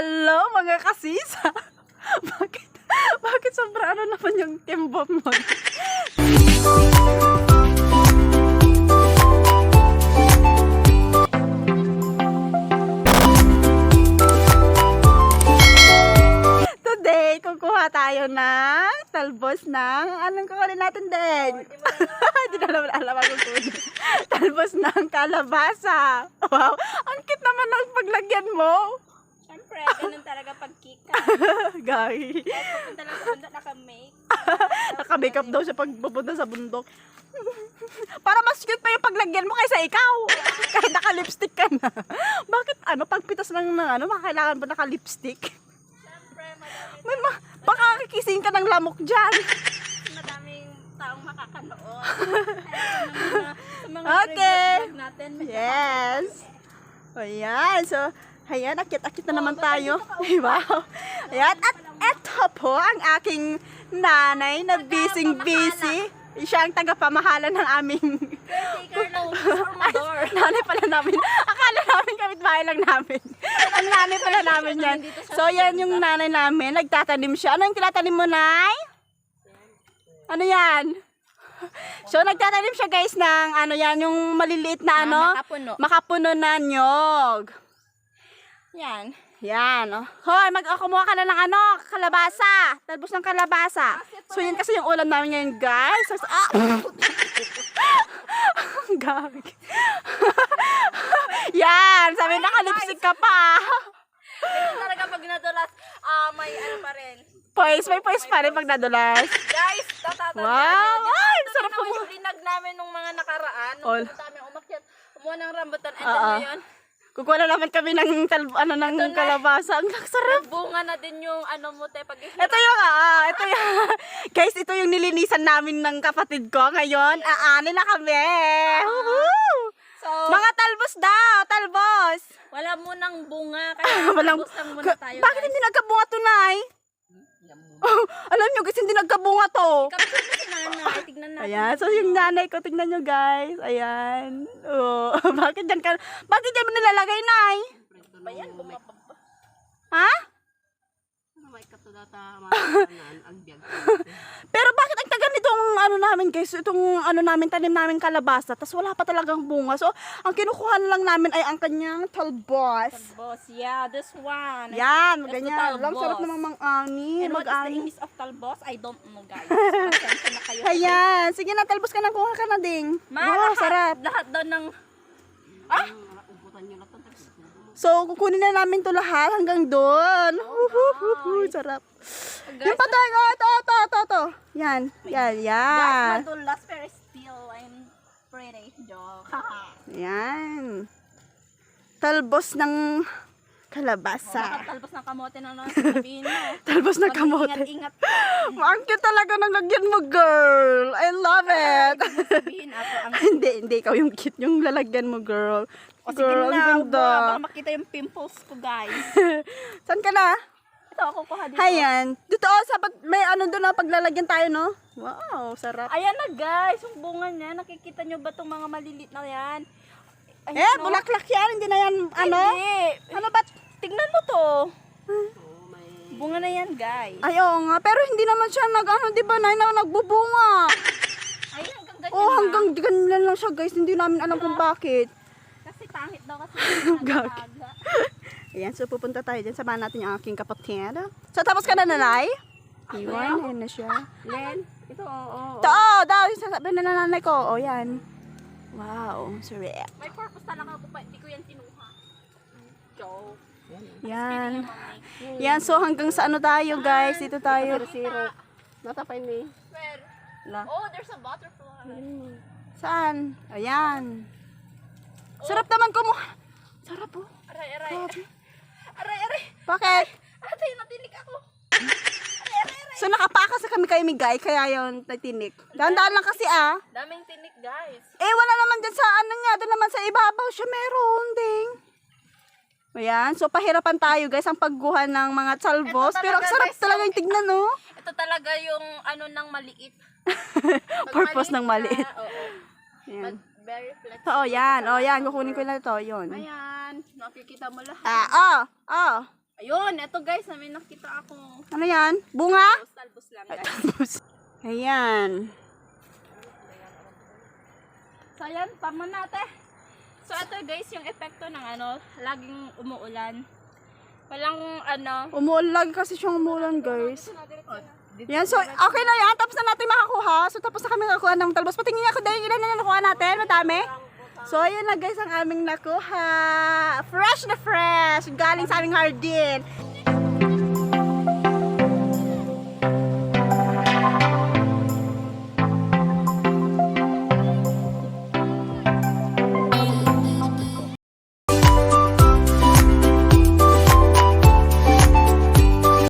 Hello mga kasisa! bakit, bakit sobra ano naman yung timbok mo? Today, kukuha tayo ng talbos ng, anong kukunin natin din? Hindi na naman alam ang kukunin. talbos ng kalabasa. Wow, ang cute naman ng paglagyan mo. Siyempre, ganun talaga pagkika. Gay. Pupunta lang sa bundok, naka-make. Naka-makeup daw siya pag pupunta sa bundok. Para mas cute pa yung paglagyan mo kaysa ikaw. Kahit naka-lipstick ka na. Bakit ano, pagpitas lang ng ano, makakailangan ba naka-lipstick? Siyempre, madami, May ma- baka kikising ka ng lamok dyan. madaming taong makakanood. Ayun, mga, mga Okay. natin. Yes. Ayan, so, ayan, akit-akit na naman tayo. Wow. Ayan, at eto po ang aking nanay na busy-busy. Siya ang tagapamahala ng aming formador. nanay pala namin. Akala namin kapitbahay lang namin. Ang nanay pala namin yan. So, yan yung nanay namin. Nagtatanim siya. Ano yung tinatanim mo, Nay? Ano yan? So, nagtatanim siya, guys, ng ano yan, yung maliliit na ano? makapuno. Makapuno na nyog. Yan. Yan, oh. Hoy, mag oh, kumuha ka na ng ano, kalabasa. Talbos ng kalabasa. So, yan kasi yung ulam namin ngayon, guys. So, ah! Gag. yan, sabi nakalipstick ka pa. Talaga pag nadulas, ah, may ano pa rin. Poise, may poise pa rin pag nadulas. Guys, tatatanda Wow! Ay, sarap na kumuha. yung linag namin nung mga nakaraan. Nung All. pumunta kami umakyat, kumuha ng rambutan. And Oo. then ngayon, Kukuha na naman kami ng, tal- ano, ng Ito na. kalabasa. Ang sarap. bunga na din yung ano mo, te, pag Ito yung, ah, ito yung, guys, ito yung nilinisan namin ng kapatid ko. Ngayon, aani na kami. Woohoo! So, Mga talbos daw, talbos. wala munang bunga, kaya Walang, Walang, muna Ka- tayo, bakit hindi nagkabunga to, Nay? Oh, alam nyo, guys, hindi nagkabunga to. Kapit kasi nanay, tignan natin. Ayan, so yung nanay ko, tignan nyo, guys. Ayan. Oh, bakit dyan ka, bakit dyan mo nilalagay, Nay? Ayan, bumababa. Ha? agbyag. Pero bakit ang taga nitong ano namin guys, itong ano namin tanim namin kalabasa, tas wala pa talagang bunga. So, ang kinukuha na lang namin ay ang kanyang talbos. Boss, yeah, this one. Yan, That's ganyan. Lang sarap talbos. namang mang-ani, And what is the mag-ani. English of talbos? I don't know, guys. Pasensya na kayo. Ayan, sige na, talbos ka na, kuha ka na ding. Ma, Wow, lahat, sarap. Lahat daw ng... Lang ito. So, kukunin na namin to lahat hanggang doon. Huhuhuhu, sarap. Yung patay ito, ito, ito. Yan, yan, yan. Guys, madulas pero still, I'm pretty. Joke. Yan. Talbos ng kalabasa. Talbos ng kamote na lang sabihin mo. Talbos ng kamote. Ingat-ingat. Ang cute talaga ng lagyan mo, girl. I love it. Sabihin ako ang... hindi, hindi. Ikaw yung cute yung lalagyan mo, girl. O sige Girl, ang na, ganda. ba- baka makita yung pimples ko, guys. Saan ka na? Ito, ako kuha dito. Ayan. Dito, oh, sa pag, may ano doon na paglalagyan tayo, no? Wow, sarap. Ayan na, guys. Yung bunga niya. Nakikita nyo ba itong mga malilit na yan? Ay, Eh, no? bulaklak yan. Hindi na yan, ano? Hindi. Ano ba? Tignan mo to. Bunga na yan, guys. Ay, oo nga. Pero hindi naman siya nag, ano, di ba, na, na nagbubunga. Ay, hanggang ganyan Oh, na. hanggang ganyan lang siya, guys. Hindi namin alam kung bakit. Kasi pangit daw kasi. Gag. Ayan, so pupunta tayo dyan. Samahan natin yung aking kapatid. So, tapos ka na, nanay? Iwan, ayan na siya. Len, ito, oo. Ito, oh, daw, yung sasabi na nanay ko. O, yan. Wow, sarap. May purpose talaga ako pa. Hindi ko yan kinuha. Joke. Yan. Yan, so hanggang sa ano tayo, guys. Dito tayo. Zero. Natapay ni. Where? La. Oh, there's a butterfly. Saan? Ayan. Sarap naman ko mo. Sarap oh. Aray, aray. Grabe. Aray, aray. Bakit? Atay, natinig ako. So nakapakas na kami kay Migay, kaya yun natinik. Dahan-dahan lang kasi ah. Daming tinik, guys. Eh, wala naman dyan sa ano nga, doon naman sa ibabaw siya meron ding. Ayan, so pahirapan tayo guys ang pagguha ng mga. Ito Pero ang talaga, sarap guys, talaga yung tignan, no? Ito talaga yung ano ng maliit. Purpose ng maliit. na, Oo. Ayan. But very flexible. Oo, yan. O, yan. Kukunin ko na ito. Yun. Ayan. Nakikita mo lahat. Ah, oh, oh. Ayun, eto guys, na may nakita ako. Ano yan? Bunga? Talbos, talbos lang guys. Ayan. So ayan, tama natin. So ito guys, yung epekto ng ano, laging umuulan. Walang ano, Umuulan kasi siyang umuulan, guys. dito Yan, so, okay na yan. Tapos na natin makakuha. So, tapos na kami nakakuha ng talbos. Patingin ako dahil ilan na nakuha natin. Madami. So, ayun na guys ang aming nakuha. Fresh na fresh. Galing sa aming hardin.